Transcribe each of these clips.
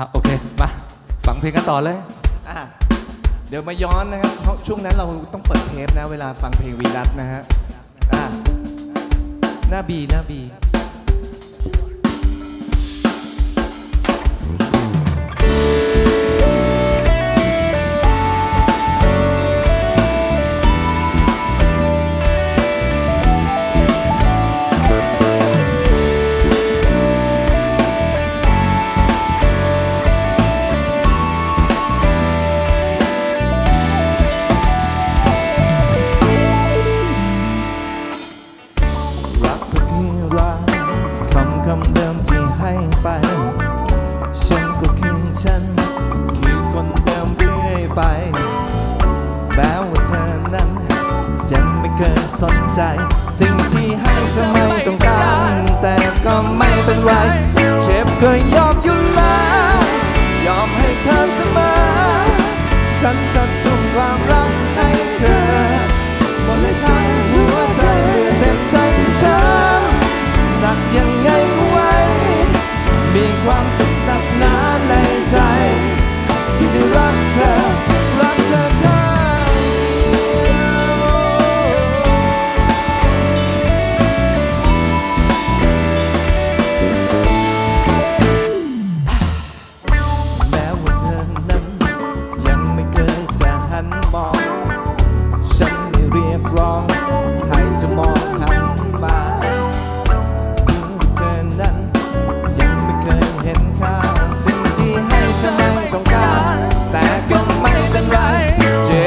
อะโอเค มา ฟังเพลงกันต่อเลย อะเดี๋ยวมาย้อนนะครับเพราะช่วงนั้นเราต้องเปิดเทปนะ เวลาฟังเพลงวีรัตนะฮะอะหน้าบีหน้าบี ไป ฉันก็คือฉัน คือคนเดิมเรื่อยไป แม้ว่าเธอนั้น ยังไม่เคยสนใจ สิ่งที่ให้เธอไม่ต้องการ แต่ก็ไม่เป็นไรเจ็บก็ยอมอยู่แล้ว ยอมให้เธอเสมอ ฉันจะทุ่มความรักให้เธอหมดเลยทั้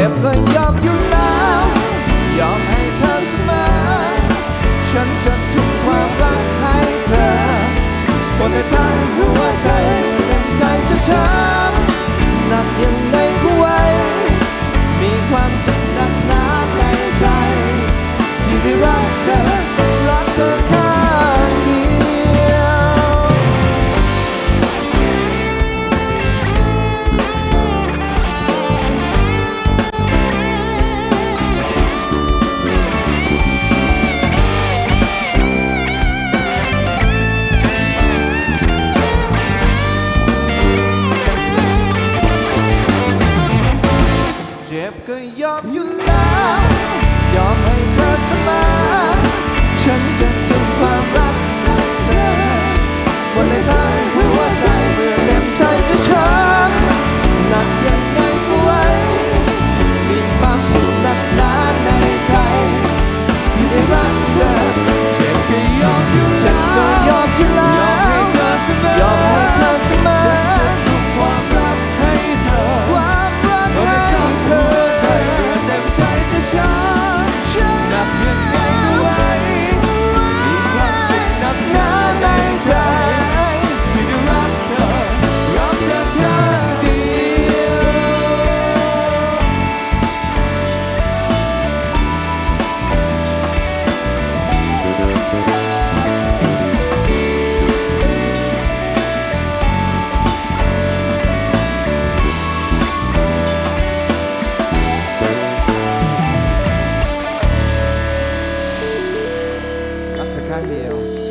จ็บก็ยอมอยู่แล้ว ยอมให้เธอเสมอฉันจะทุ่มความรักให้เธอบนทางหัวใจเต็มใจจะช้ำ เจ็บก็ยอมอยู่แล้ว ยอมให้เธอเสมอฉั รั